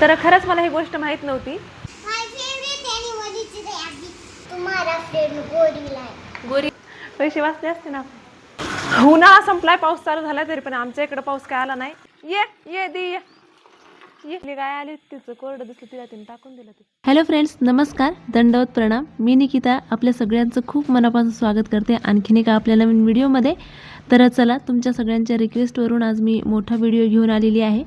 तर खरंच मला ही गोष्ट माहीत नव्हती. है गोरी. पैसे वाचले असते ना. उन्हाळा संपलाय पाऊस चालू झाला तरी पण आमच्या इकडे पाऊस काय आला नाही. ये ये दी ये. ये. आपली गाय आली तिचं कोरडं दिसलं तिला तिने टाकून दिलं ते. हॅलो फ्रेंड्स नमस्कार. दंडवत प्रणाम. मी निकिता. आपल्या सगळ्यांचं खूप मनापासून स्वागत करते. आणखीन एका आपल्या नवीन व्हिडिओमध्ये. तर चला तुमच्या सगळ्यांच्या रिक्वेस्टवरून आज मी मोठा व्हिडिओ घेऊन आलेली आहे.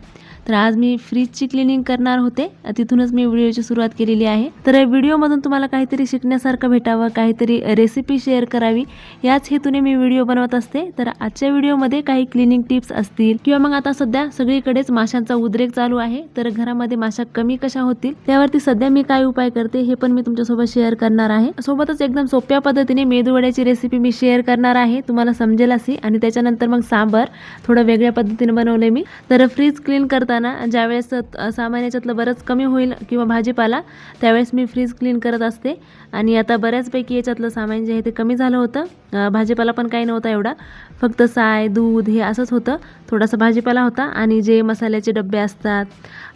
तर आज मी फ्रीजची क्लिनिंग करणार होते. तिथूनच मी व्हिडिओची सुरुवात केलेली आहे. तर व्हिडिओमधून तुम्हाला काहीतरी शिकण्यासारखं भेटावं काहीतरी रेसिपी शेअर करावी याच हेतूने मी व्हिडिओ बनवत असते. तर आजच्या व्हिडिओमध्ये काही क्लिनिंग टिप्स असतील किंवा मग आता सध्या सगळीकडेच माशांचा उद्रेक चालू आहे तर घरामध्ये माशा कमी कशा होतील त्यावरती सध्या मी काय उपाय करते हे पण मी तुमच्यासोबत शेअर करणार आहे. सोबतच एकदम सोप्या पद्धतीने मेदूवड्याची रेसिपी मी शेअर करणार आहे. तुम्हाला समजेल असे आणि त्याच्यानंतर मग सांबर थोडं वेगळ्या पद्धतीने बनवले मी. तर फ्रीज क्लीन करताना ज्यावेळेस सामान याच्यातलं बरंच कमी होईल किंवा भाजीपाला त्यावेळेस मी फ्रीज क्लीन करत असते. आणि आता बऱ्याचपैकी याच्यातलं सामान जे आहे ते कमी झालं होतं. भाजीपाला पण काही नव्हता एवढा. फक्त साय दूध हे असंच होतं. थोडासा भाजीपाला होता आणि जे मसाल्याचे डबे असतात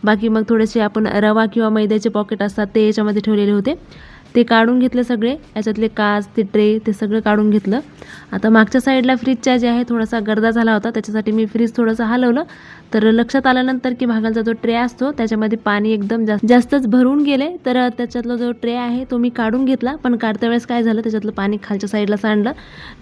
बाकी मग थोडेसे आपण रवा किंवा मैद्याचे पॉकेट असतात ते याच्यामध्ये ठेवलेले होते. ते काढून घेतले सगळे. याच्यातले काच ते ट्रे ते सगळं काढून घेतलं. आता मागच्या साईडला फ्रीजच्या जे आहे थोडासा गर्दा झाला होता. त्याच्यासाठी मी फ्रीज थोडंसं हलवलं. तर लक्षात आल्यानंतर की भागांचा जो ट्रे असतो त्याच्यामध्ये पाणी एकदम जास्त जास्तच भरून गेले. तर त्याच्यातला जो ट्रे आहे तो मी काढून घेतला. पण काढत्या वेळेस काय झालं त्याच्यातलं पाणी खालच्या साईडला सांडलं.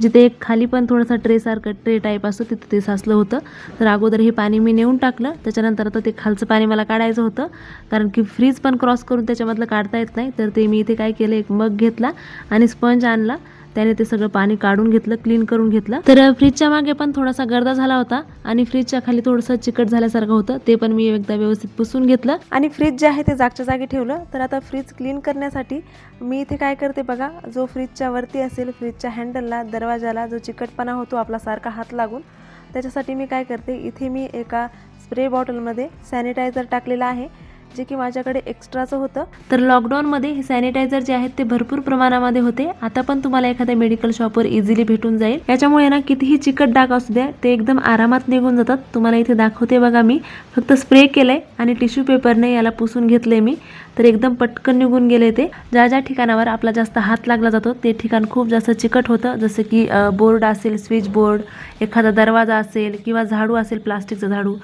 जिथे एक खाली पण थोडासा ट्रेसारखं ट्रे टाईप असतं तिथे ते साचलं होतं. तर अगोदर हे पाणी मी नेऊन टाकलं. त्याच्यानंतर आता ते खालचं पाणी मला काढायचं होतं. कारण की फ्रीज पण क्रॉस करून त्याच्यामधलं काढता येत नाही. तर ते मी इथे काय केलं एक मग घेतला आणि स्पंज आणला. त्याने ते सगळं पाणी काढून घेतलं क्लीन करून घेतलं. तर फ्रीजच्या मागे पण थोडासा गर्दा झाला होता आणि फ्रीजच्या खाली थोडंसं चिकट झाल्यासारखं होतं. ते पण मी एकदा व्यवस्थित पुसून घेतलं. आणि फ्रीज जे आहे ते जागच्या जागी ठेवलं. तर आता फ्रीज क्लीन करण्यासाठी मी इथे काय करते बघा जो फ्रीजच्या वरती असेल फ्रीजच्या हँडलला दरवाजाला जो चिकटपणा होतो आपला सारखा हात लागून त्याच्यासाठी मी काय करते इथे मी एका स्प्रे बॉटलमध्ये सॅनिटायझर टाकलेला आहे. जे की माझ्याकडे एक्स्ट्राचं होतं. तर लॉकडाऊनमध्ये हे सॅनिटायझर जे आहेत ते भरपूर प्रमाणामध्ये होते. आता पण तुम्हाला एखाद्या मेडिकल शॉपवर इझिली भेटून जाईल. याच्यामुळे ना कितीही चिकट डाग असू द्या ते एकदम आरामात निघून जातात. तुम्हाला इथे दाखवते बघा मी. फक्त स्प्रे केलंय आणि टिश्यू पेपरने याला पुसून घेतलंय मी. तर एकदम पटकन निघून गेले ते. ज्या ज्या ठिकाणावर आपला जास्त हात लागला जातो ते ठिकाण खूप जास्त चिकट होतं. जसं की बोर्ड असेल स्विच बोर्ड एखादा दरवाजा असेल किंवा झाडू असेल प्लास्टिकचं झाडू.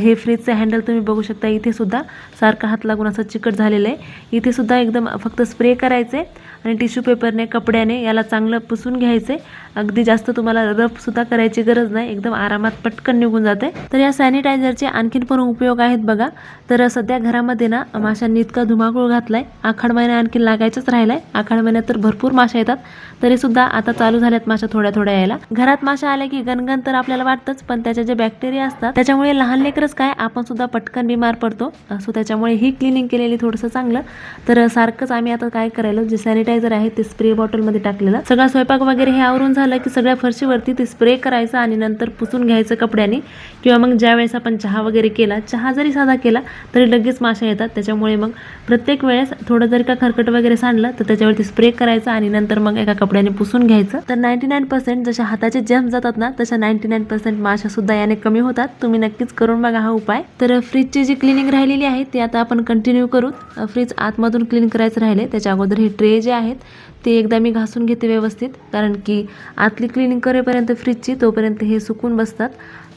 हे फ्रीजचं हँडल तुम्ही बघू शकता इथे सुद्धा. सारखा हात लागून असं चिकट झालेलं आहे. इथे सुद्धा एकदम फक्त स्प्रे करायचे आणि टिश्यू पेपरने कपड्याने याला चांगलं पुसून घ्यायचे. अगदी जास्त तुम्हाला रफसुद्धा करायची गरज नाही. एकदम आरामात पटकन निघून जाते. तर या सॅनिटायझरचे आणखीन पण उपयोग आहेत बघा. तर सध्या घरामध्ये ना माशांनी इतका धुमाकूळ घातलाय. आखाड महिना आणखी लागायचाच राहिलाय. आखाड महिन्यात तर भरपूर माशा येतात. तरी सुद्धा आता चालू झाल्यात माशा थोड्या थोड्या यायला. घरात माशा आल्या की गणगण तर आपल्याला वाटतंच पण त्याचे जे बॅक्टेरिया असतात त्याच्यामुळे लहान लेकरच काय आपण सुद्धा पटकन बिमार पडतो. सो त्याच्यामुळे ही क्लिनिंग केलेली थोडंसं चांगलं. तर सारखंच आम्ही आता काय करायला जे सॅनिटायझर आहे ते स्प्रे बॉटलमध्ये टाकलेलं. सगळा स्वयंपाक वगैरे हे आवरून झालं की सगळ्या फरशीवरती ते स्प्रे करायचं आणि नंतर पुसून घ्यायचं कपड्याने. किंवा मग ज्या वेळेस आपण चहा वगैरे केला चहा जरी साधा केला तरी लगेच माशा येतात. त्याच्यामुळे मग प्रत्येक वेळेस थोडं जरी का खरकट वगैरे सांडलं तर त्याच्यावरती स्प्रे करायचं आणि नंतर मग एका कपड्याने पुसून घ्यायचं. तर नाईन्टी नाईन पर्सेंट जशा हाताचे जम्प जातात ना तशा नाईन्टी नाईन पर्सेंट माशा सुद्धा याने कमी होतात. तुम्ही नक्कीच करून बघा हा उपाय. तर फ्रीजची जी क्लिनिंग राहिलेली आहे ते आता आपण कंटिन्यू करू फ्रीज आतमधून क्लीन करायचं राहिले. त्याच्या अगोदर हे ट्रे जे आहेत ते एकदा मी घासून घेते व्यवस्थित. कारण की आतली क्लिनिंग करेपर्यंत फ्रीजची तोपर्यंत हे सुकून बसतात.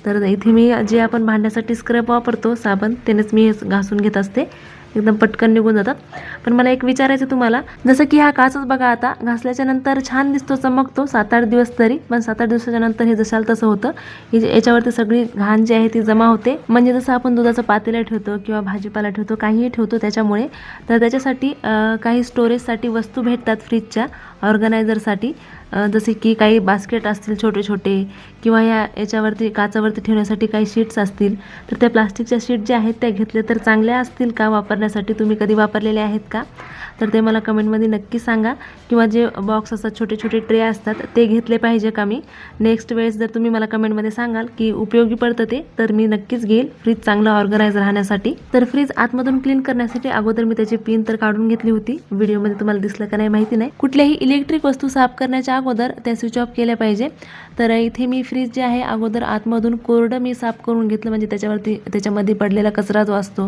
तर इथे मी जे आपण भांड्यासाठी स्क्रब वापरतो साबण त्यानेच मी हे घासून घेत असते. एकदम पटकन निघून जातात. पण मला एक विचारायचं तुम्हाला जसं की हा काचच बघा आता घासल्याच्या नंतर छान दिसतो चमकतो सात आठ दिवस तरी पण सात आठ दिवसाच्या नंतर हे जशाल तसं होतं. की याच्यावरती सगळी घाण जी आहे ती जमा होते. म्हणजे जसं आपण दुधाचं पातेलं ठेवतो किंवा भाजीपाला ठेवतो काहीही ठेवतो त्याच्यामुळे तर त्याच्यासाठी काही स्टोरेजसाठी वस्तू भेटतात फ्रीजच्या ऑर्गनायझरसाठी जसे की काही बास्केट असतील छोटे छोटे किंवा या याच्यावरती काचावरती ठेवण्यासाठी काही शीट्स असतील तर त्या प्लास्टिकच्या शीट ज्या आहेत त्या घेतल्या तर चांगल्या असतील का वापरण्यासाठी? तुम्ही कधी वापरलेल्या आहेत का? तर ते मला कमेंटमध्ये नक्की सांगा. किंवा जे बॉक्स असतात छोटे छोटे ट्रे असतात ते घेतले पाहिजे का मी? नेक्स्ट वेळेस जर तुम्ही मला कमेंटमध्ये सांगाल की उपयोगी पडतं ते तर मी नक्कीच घेईल. फ्रीज चांगलं ऑर्गनाईज राहण्यासाठी. तर फ्रीज आतमधून क्लीन करण्यासाठी अगोदर मी त्याची पिन तर काढून घेतली होती. व्हिडिओमध्ये तुम्हाला दिसलं का नाही माहिती नाही. कुठल्याही इलेक्ट्रिक वस्तू साफ करण्याच्या अगोदर त्या स्विच ऑफ केल्या पाहिजे. तर इथे मी फ्रीज जे आहे अगोदर आतमधून कोरडं मी साफ करून घेतलं. म्हणजे त्याच्यावरती त्याच्यामध्ये पडलेला कचरा जो असतो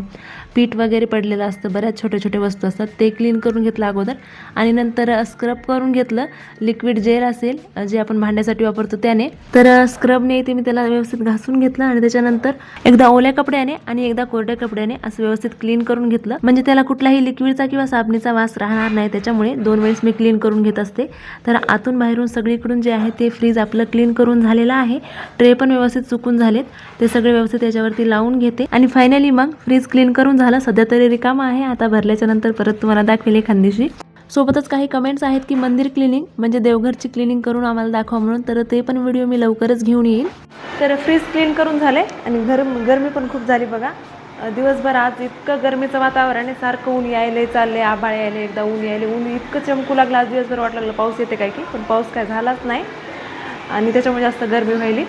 पीठ वगैरे पडलेलं असतं बऱ्याच छोटे छोटे वस्तू असतात ते क्लीन करून घेतलं अगोदर. आणि नंतर स्क्रब करून घेतलं. लिक्विड जेल असेल जे आपण भांड्यासाठी वापरतो त्याने. तर स्क्रबने इथे मी त्याला व्यवस्थित घासून घेतलं आणि त्याच्यानंतर एकदा ओल्या कपड्याने आणि एकदा कोरड्या कपड्याने असं व्यवस्थित क्लीन करून घेतलं. म्हणजे त्याला कुठलाही लिक्विडचा किंवा साबणीचा वास राहणार नाही. त्याच्यामुळे दोन वेळेस मी क्लीन करून घेत असते. तर आतून बाहेरून सगळीकडून जे आहे ते फ्रीज आपलं क्लीन करून झालेलं आहे. ट्रे पण व्यवस्थित चुकून झालेत. ते सगळे व्यवस्थित त्याच्यावरती लावून घेते. आणि फायनली मग फ्रीज क्लीन करून झालं. सध्या तरी रिकामा आहे. आता भरल्याच्या नंतर परत तुम्हाला दाखवेल एखादीशी सोबतच काही कमेंट्स आहेत की मंदिर क्लिनिंग म्हणजे देवघरची क्लिनिंग करून आम्हाला दाखवा म्हणून तर ते पण व्हिडिओ मी लवकरच घेऊन येईल तर फ्रीज क्लीन करून झाले आणि गरम गरमी पण खूप झाली बघा. दिवसभर आज इतकं गरमीचं वातावरण आहे सारखं ऊन यायले चालले आभाळ यायले एकदा ऊन यायले. ऊन इतकं चमकू लागलं आज दिवसभर वाटलं लागलं पाऊस येते काय की पण पाऊस काय झालाच नाही. आणि त्याच्यामुळे जास्त गरमी व्हायली.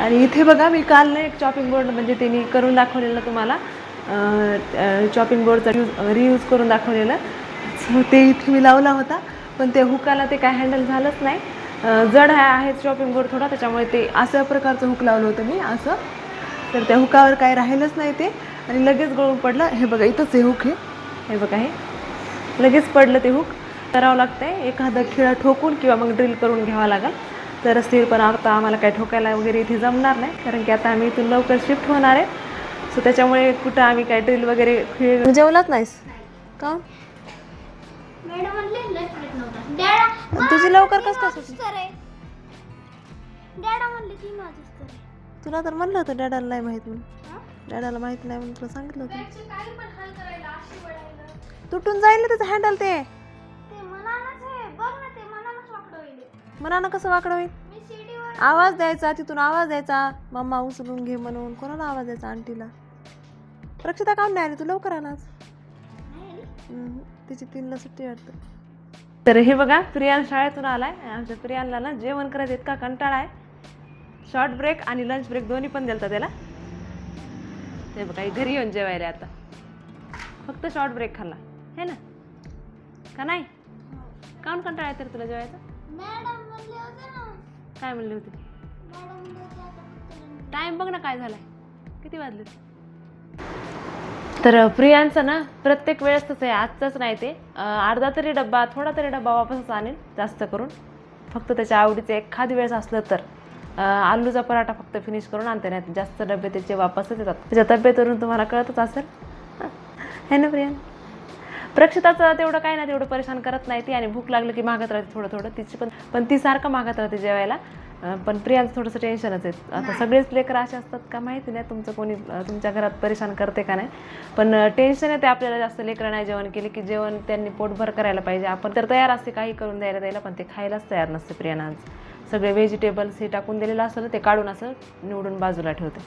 आणि इथे बघा मी काल ना एक चॉपिंग बोर्ड म्हणजे त्यांनी करून दाखवलेलं तुम्हाला. चॉपिंग बोर्डचा यूज रियूज करून दाखवलेलं. सो ते इथे मी लावला होता पण ते हुकाला ते काय हँडल झालंच नाही. जड आहे आहे शॉपिंग बोर्ड थोडा त्याच्यामुळे ते असं प्रकारचं हुक लावलं होतं मी असं. तर त्या हुकावर काय राहिलंच नाही ते. आणि लगेच गळून पडलं. हे बघा इथंच हे हुक हे हे बघा हे. लगेच पडलं ते हुक. करावं लागतंय. एखादा खिळा ठोकून किंवा मग ड्रिल करून घ्यावा लागेल. तर स्थिर पण आता आम्हाला काय ठोकायला वगैरे इथे जमणार नाही. कारण की आता आम्ही इथून लवकर शिफ्ट होणार आहे. सो त्याच्यामुळे कुठं आम्ही काय ड्रिल वगैरे खिळ जेवलाच नाहीस? का? मॅडम म्हणले लय प्लेट नव्हता. डॅडा तुझी लवकर कसं काय सुटली? करे डॅडा म्हणले तीन वाजूच करे तुला तर म्हणलं होतं डॅडाला नाही माहीत म्हणून. डॅडाला माहीत नाही म्हणून तुला सांगितलं होतं. काही पण हाल करायला अशी वळायला तुटून जाईल ना त्याचं हँडल ते. ते मनानच आहे. बघ ना ते मनानच वाकडं होईल. मनानं कसं वाकडं होईल? मी सीडीवर आवाज द्यायचा तिथून आवाज द्यायचा. मम्मा उचलून घे म्हणून. कोणाला आवाज द्यायचा आंटीला? रक्षिता काम नाही आली? तू लवकर आलास. हम्म, तिची तीनला सुट्टी वाटतं. तर हे बघा प्रियान शाळेतून आलाय. आमच्या प्रियानला ना जेवण करायचं इतका कंटाळा आहे. शॉर्ट ब्रेक आणि लंच ब्रेक दोन्ही पण दिलता त्याला. ते बघा हे घरी येऊन जेवायला आता. फक्त शॉर्ट ब्रेक खाल्ला. हे ना? का नाही? काऊन कंटाळा आहे तर तुला जेवायचं? मॅडम म्हणले होते ना. काय म्हणले होते? टाइम बघ ना काय झालाय. किती वाजले तर प्रियांचं ना प्रत्येक वेळेस तसं आहे आजचंच नाही ते. अर्धा तरी डब्बा थोडा तरी डब्बा वापसच आणेल जास्त करून. फक्त त्याच्या आवडीचं एखादी वेळेस असलं तर. आलूचा पराठा फक्त फिनिश करून आणते नाही जास्त डबे त्याचे वापसच येतात. त्याच्या तब्येतवरून तुम्हाला कळतच असेल. है ना प्रियान प्रक्षिताचं तेवढं काय नाही तेवढं परेशान करत नाही ती आणि भूक लागलं की मागत राहते थोडं थोडं तिची पण पण ती सारखं मागत राहते जेवायला. पण प्रियांचं थोडंसं टेन्शनच आहे. आता सगळेच लेकरं असे असतात का माहिती नाही तुमचं कोणी तुमच्या घरात परेशान करते का नाही. पण टेन्शन येते आपल्याला जास्त लेकरं नाही जेवण केले की जेवण त्यांनी पोटभर करायला पाहिजे. आपण तर तयार असते काही करून द्यायला द्यायला पण ते खायलाच तयार नसते प्रियानं सगळे व्हेजिटेबल्स हे टाकून दिलेलं असतं ना ते काढून असं निवडून बाजूला ठेवते.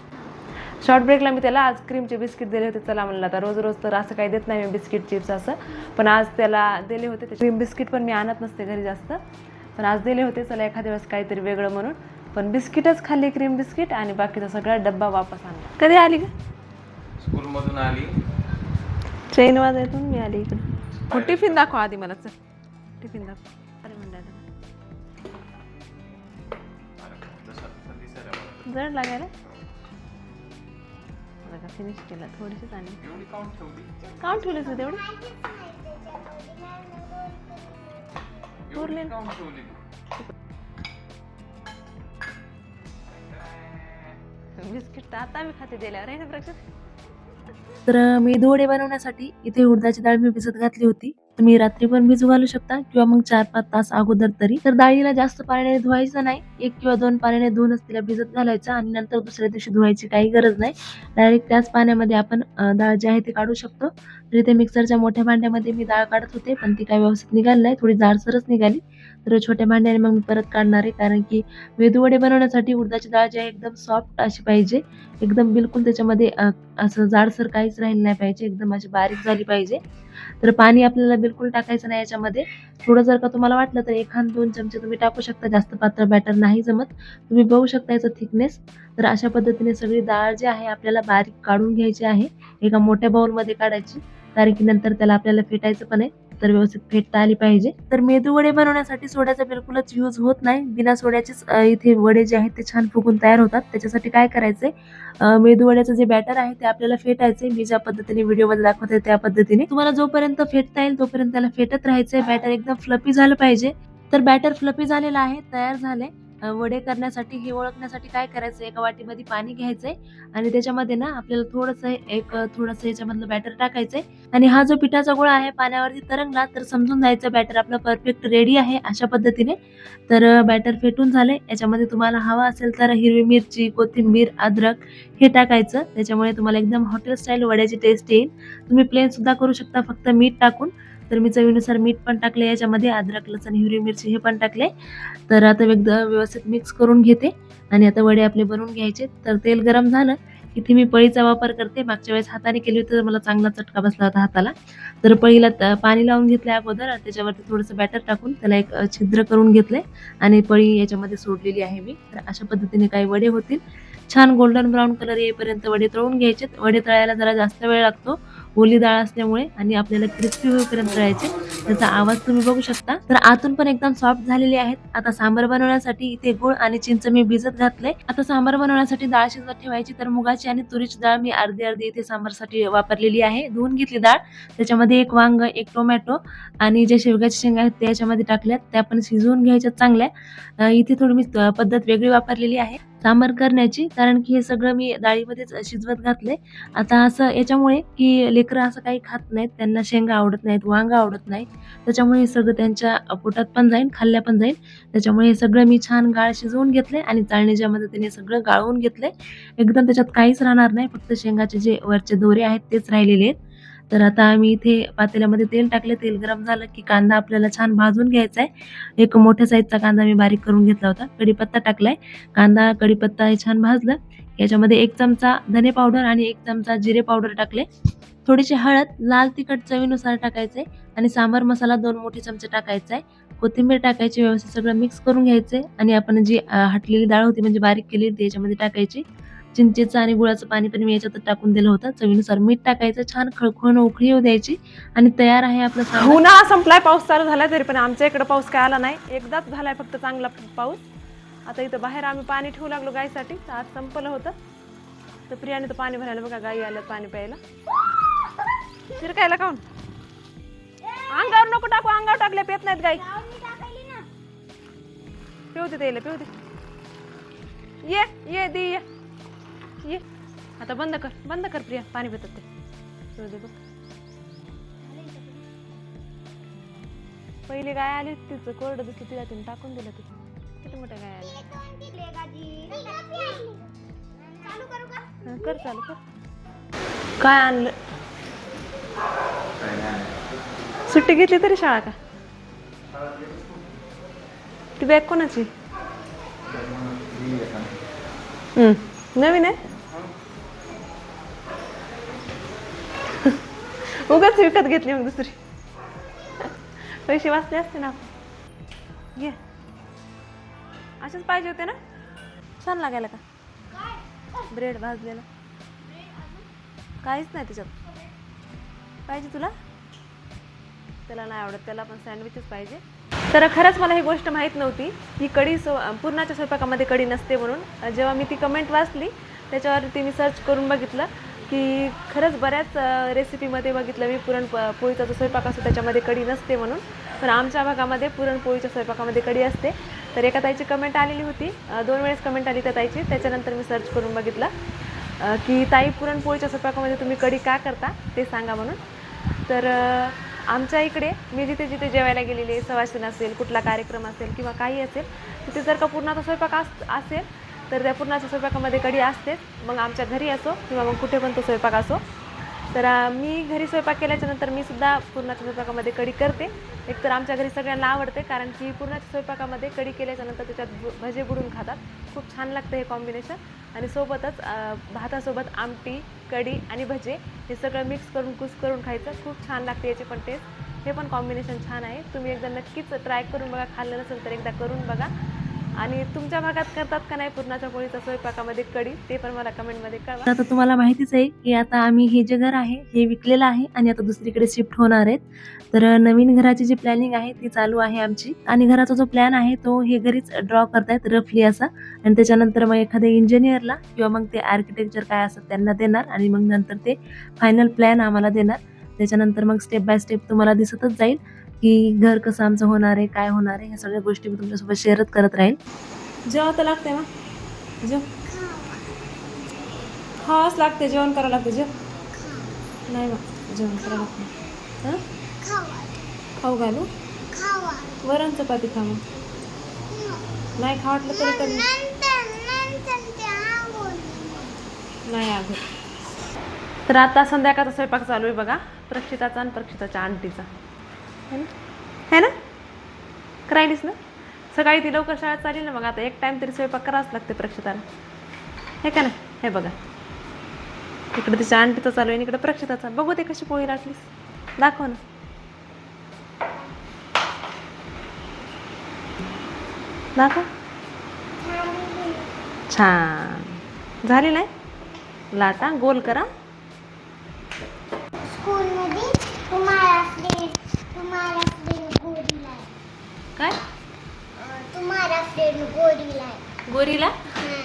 शॉर्ट ब्रेकला मी त्याला आज क्रीमचे बिस्किट दिले होते. चला म्हणलं आता रोज रोज तर असं काही देत नाही मी बिस्किट चिप्स असं. पण आज त्याला दिले होते. ते क्रीम बिस्किट पण मी आणत नसते घरी जास्त. पण आज दिले होते चला एखाद्या वेळेस काहीतरी वेगळं म्हणून. पण बिस्किटच खाल्ली क्रीम बिस्किट आणि बाकीचा सगळा डब्बा वापस आणला. कधी आली का स्कूलमधून आली. ट्रेन वाजायतून मी आली इकडे. हो टिफिन दाखव आधी मला चल. टिफिन दाखव. अरे म्हणलं जड लागायला? बघा फिनिश केला. थोडीशीच आणि काउंट ठेवली. काउंट ठेवलीस तू तेवढं? एवढी बिस्किट तर आता मी खाते दिल्यावर आहे ना प्रक्षित तर मी धोडे बनवण्यासाठी इथे उडदाची डाळ मी भिजत घातली होती. तुम्ही रात्री पण भिजू घालू शकता किंवा मग चार पाच तास अगोदर तरी. तर डाळीला जास्त पाण्याने धुवायचं नाही. एक किंवा दोन पाण्याने धुवूनच तिला भिजत घालायचं आणि नंतर दुसऱ्या दिवशी धुवायची काही गरज नाही. डायरेक्ट त्याच पाण्यामध्ये आपण डाळ जी आहे ती काढू शकतो. तर इथे मिक्सरच्या मोठ्या भांड्यामध्ये मी डाळ काढत होते पण ती काही व्यवस्थित निघाली नाही. थोडी जाडसरच निघाली. तर छोट्या भांड्याने मग मी परत काढणार आहे. कारण की मेदूवडे बनवण्यासाठी उडदाची डाळ जी आहे एकदम सॉफ्ट अशी पाहिजे. एकदम बिलकुल त्याच्यामध्ये असं जाडसर काहीच राहिलं नाही पाहिजे. एकदम अशी बारीक झाली पाहिजे. तर पाणी आपल्याला बिलकुल टाकायचं नाही याच्यामध्ये. थोडं जर का तुम्हाला वाटलं तर एखाद दोन चमचे तुम्ही टाकू शकता. जास्त पात्र बॅटर नाही जमत. तुम्ही बघू शकता याचं थिकनेस तर अशा पद्धतीने सगळी डाळ जी आहे आपल्याला बारीक काढून घ्यायची आहे. एका मोठ्या बाउलमध्ये काढायची. कारण की नंतर त्याला आपल्याला फेटायचं पण आहे. तर व्यवस्थित फेटता आली पाहिजे. तर मेदू वडे बनवण्यासाठी सोड्याचा बिलकुलच यूज होत नाही. बिना सोड्याचेच इथे वडे जे आहेत ते छान फुगून तयार होतात. त्याच्यासाठी काय करायचंय? मेदू वड्याचं जे बॅटर आहे ते आपल्याला फेटायचंय. मी ज्या पद्धतीने व्हिडिओमध्ये दाखवते त्या पद्धतीने. तुम्हाला जोपर्यंत फेटता येईल तोपर्यंत त्याला फेटत राहायचंय. बॅटर एकदम फ्लपी झालं पाहिजे. तर बॅटर फ्लपी झालेलं आहे तयार झाले वडे करण्यासाठी हे ओळखण्यासाठी काय करायचं? एका वाटीमध्ये पाणी घ्यायचंय आणि त्याच्यामध्ये ना आपल्याला थोडंसं एक थोडंसं याच्यामधलं बॅटर टाकायचंय आणि हा जो पिठाचा गोळा आहे पाण्यावरती तरंगला तर समजून जायचं बॅटर आपलं परफेक्ट रेडी आहे अशा पद्धतीने. तर बॅटर फेटून झाले याच्यामध्ये तुम्हाला हवा असेल तर हिरवी मिरची कोथिंबीर अद्रक हे टाकायचं. त्याच्यामुळे तुम्हाला एकदम हॉटेल स्टाईल वड्याची टेस्ट येईल. तुम्ही प्लेन सुद्धा करू शकता फक्त मीठ टाकून. तर मी चवीनुसार मीठ पण टाकले याच्यामध्ये अद्रक लसण हिरवी मिरची हे पण टाकले तर आता एकदा व्यवस्थित मिक्स करून घेते आणि आता वडे आपले बनवून घ्यायचे. तर तेल गरम झालं इथे मी पळीचा वापर करते. मागच्या वेळेस हाताने केली होती तर मला चांगला चटका बसला होता हाताला. तर पळीला त- पाणी लावून घेतलं अगोदर आणि त्याच्यावरती थोडंसं बॅटर टाकून त्याला एक छिद्र करून घेतले आणि पळी याच्यामध्ये सोडलेली आहे मी. तर अशा पद्धतीने काही वडे होतील. छान गोल्डन ब्राऊन कलर येईपर्यंत वडे तळून घ्यायचे वडे तळायला जरा जास्त वेळ लागतो. ओली डाळ असल्यामुळे आणि आपल्याला क्रिस्पी होईपर्यंत तळायचे त्याचा आवाज तुम्ही बघू शकता. तर आतून पण एकदम सॉफ्ट झालेले आहेत. आता सांबार बनवण्यासाठी इथे गुळ आणि चिंच मी भिजत घातले आता सांबार बनवण्यासाठी डाळ शिजवत ठेवायची. तर मुगाची आणि तुरीची डाळ मी अर्धी अर्धी इथे सांबारसाठी वापरलेली आहे. धुवून घेतली डाळ. त्याच्यामध्ये एक वांग एक टोमॅटो आणि जे शेवग्याच्या शेंगा आहेत त्याच्यामध्ये टाकल्यात. त्या पण शिजवून घ्यायच्या चांगल्या. इथे थोडी मी पद्धत वेगळी वापरलेली आहे. सांबार करण्याची. कारण की हे सगळं मी डाळीमध्येच शिजवत घातले आता असं याच्यामुळे की लेकरं असं काही खात नाहीत. त्यांना शेंगा आवडत नाहीत वांग आवडत नाहीत. त्याच्यामुळे हे सगळं त्यांच्या पोटात पण जाईल खाल्ल्या पण जाईल त्याच्यामुळे हे सगळं मी छान गाळ शिजवून घेतले आणि चाळणीच्या मदतीने सगळं गाळून घेतले एकदम त्याच्यात काहीच राहणार नाही. फक्त शेंगाचे जे वरचे दोरे आहेत तेच राहिलेले आहेत. तर आता आम्ही इथे पातेल्यामध्ये तेल टाकले. तेल गरम झालं की कांदा आपल्याला छान भाजून घ्यायचा आहे. एक मोठ्या साईजचा कांदा मी बारीक करून घेतला होता. कढीपत्ता टाकलाय. कांदा कढीपत्ता हे छान भाजलं. याच्यामध्ये एक चमचा धने पावडर आणि एक चमचा जिरे पावडर टाकले. थोडीशी हळद लाल तिखट चवीनुसार टाकायचे आणि सांबार मसाला दोन मोठे चमचे टाकायचा आहे कोथिंबीर टाकायची व्यवस्थित सगळं मिक्स करून घ्यायचे आणि आपण जी हटलेली डाळ होती म्हणजे बारीक केली होती याच्यामध्ये टाकायची. चिंचेचं आणि गुळाचं पाणी पण मी याच्यात टाकून दिलं होतं. चवीनुसार मीठ टाकायचं छान खळखळून उकळी येऊ द्यायची आणि तयार आहे आपलं उन्हाळा हो संपलाय पाऊस चालू झाला तरी पण आमच्या इकडे पाऊस काय आला नाही. एकदाच झालाय फक्त चांगला पाऊस. आता इथं बाहेर आम्ही पाणी ठेवू लागलो गायसाठी. तर आज संपलं होतं. तर प्रियाने तर पाणी भरायला बघा गाई आल्यात पाणी प्यायला. शिरकायला काऊन अंगावर नको टाकू अंगावर टाकले पेत नाहीत गाई. पिऊ दे त्याला पिऊ दे. ये ये दे ये. ये. आता बंद कर बंद कर प्रिया पाणी पितात ते. पिऊ दे बघ. पहिले गाय आली तिचं कोरडं दिसलं तिला तिने टाकून दिलं तिथे. किती मोठ्या गाय आल्या कर चालू कर. काय आणलं? सुट्टी घेतली तरी शाळा का? ती बॅग कोणाची? नवीन आहे? उगाच विकत घेतली मग दुसरी. पैसे वाचले असते ना. घे असेच पाहिजे होते ना? छान लागायला का? ब्रेड भाजलेला. काहीच नाही त्याच्यात. पाहिजे तुला? त्याला नाही आवडत. त्याला पण सँडविचच पाहिजे. तर खरंच मला ही गोष्ट माहीत नव्हती. की कढी सो पूर्णाच्या स्वयंपाकामध्ये कढी नसते म्हणून. जेव्हा मी ती कमेंट वाचली त्याच्यावरती मी सर्च करून बघितलं. की खरंच बऱ्याच रेसिपीमध्ये बघितलं मी. पुरण प- पोळीचा जो स्वयंपाक असतो त्याच्यामध्ये कढी नसते म्हणून. पण आमच्या भागामध्ये पुरणपोळीच्या स्वयंपाकामध्ये कढी असते. तर एका ताईची कमेंट आलेली होती. दोन वेळेस कमेंट आली त्या ताईची. त्याच्यानंतर मी सर्च करून बघितलं की ताई पुरणपोळीच्या स्वयंपाकामध्ये तुम्ही कढी का करता? ते सांगा म्हणून. तर आमच्या इकडे मी जिथे जिथे जेवायला गेलेली आहे असेल कुठला कार्यक्रम असेल किंवा काही असेल तिथे जर का पूर्णाचा स्वयंपाक अस असेल तर त्या पूर्णाच्या स्वयंपाकामध्ये कढी असतेच. मग आमच्या घरी असो किंवा मग कुठे पण तो स्वयंपाक असो. तर मी घरी स्वयंपाक केल्याच्यानंतर मी सुद्धा पुरणाच्या स्वयंपाकामध्ये कढी करते. एकतर आमच्या घरी सगळ्यांना आवडते कारण की पुरणाच्या स्वयंपाकामध्ये कढी केल्याच्यानंतर त्याच्यात भजे बुडून खातात. खूप छान लागतं हे कॉम्बिनेशन आणि सोबतच भातासोबत आमटी कढी आणि भजे हे सगळं मिक्स करून कुस करून खायचं. खूप छान लागते याची पण टेस्ट हे पण कॉम्बिनेशन छान आहे. तुम्ही एकदा नक्कीच ट्राय करून बघा. खाल्लं नसेल तर एकदा करून बघा. आणि तुमच्या भागात करतात का नाही? पुरणाच्या पोळीचा स्वयंपाकामध्ये कडी ते पण मला कमेंटमध्ये कळवा. आता तुम्हाला माहितीच आहे की आता आम्ही हे जे घर आहे हे विकलेलं आहे आणि आता दुसरीकडे शिफ्ट होणार आहेत. तर नवीन घराची जी प्लॅनिंग आहे ती चालू आहे आमची. आणि घराचा जो प्लॅन आहे तो हे घरीच ड्रॉ करतायत रफली असा. आणि त्याच्यानंतर मग एखाद्या इंजिनियरला किंवा मग ते आर्किटेक्चर काय असतात त्यांना देणार आणि मग नंतर ते फायनल प्लॅन आम्हाला देणार. त्याच्यानंतर मग स्टेप बाय स्टेप तुम्हाला दिसतच जाईल. की घर कसं आमचं होणार आहे काय होणार आहे ह्या सगळ्या गोष्टी मी तुमच्यासोबत शेअरच करत राहील जेव्हा तर लागते मग जेव खावाच लागते जेवण करावं लागते जेव नाही मग जेवण करावं लागते हां? खाऊ घालू? वरण चपाती खा मग. नाही खा वाटलं तरी कमी नाही अगं. तर आता संध्याकाळचा स्वयंपाक चालू आहे बघा प्रक्षिताचा आणि प्रक्षिताच्या आंटीचा. है ना? है ना? करायलीस ना? सकाळी ती लवकर शाळेत चालेल ना मग आता एक टाइम तरी स्वयंपाक करावाच लागते प्रक्षिताला हे का ना? हे बघा. इकडे तिच्या आंटीचा चालू आहे इकडे प्रक्षिताचा बघू ते कशी पोळी लाटलीस. दाखव ना. दाखव. छान. झाली नाही? लाटा गोल करा स्कूलमध्ये तुम्हाला फ्रेंड तुम्हाला फ्रेंड गोरीला आहे. काय अं, तुम्हाला फ्रेंड गोरीला आहे. गोरीला हां.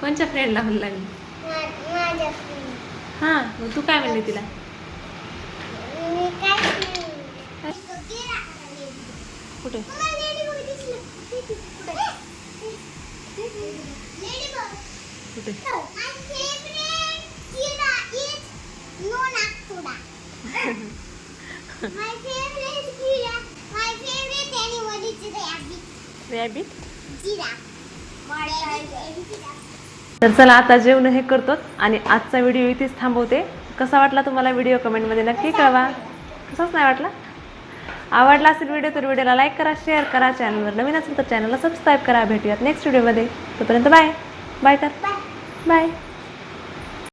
कोणच्या फ्रेंडला म्हणू लागली मा- माझ्या फ्रेंड हां मग तू काय म्हणली तिला मी काय नाही. तो गेला आता lady. कुठे मला ladybug दिसलं. तिथे. कुठे? Ladybug. कुठे My favorite kira is no Nakura. my favorite kira, my favorite तर चला आता जेवण हे करतो आणि आजचा व्हिडिओ इथेच थांबवते. कसा वाटला तुम्हाला व्हिडिओ कमेंटमध्ये नक्की कळवा. तसाच नाही वाटला? आवडला असेल व्हिडिओ तर व्हिडिओला लाईक करा शेअर करा चॅनलवर नवीन असेल तर चॅनलला सबस्क्राईब करा. भेटूयात नेक्स्ट व्हिडिओमध्ये तोपर्यंत बाय बाय कर बाय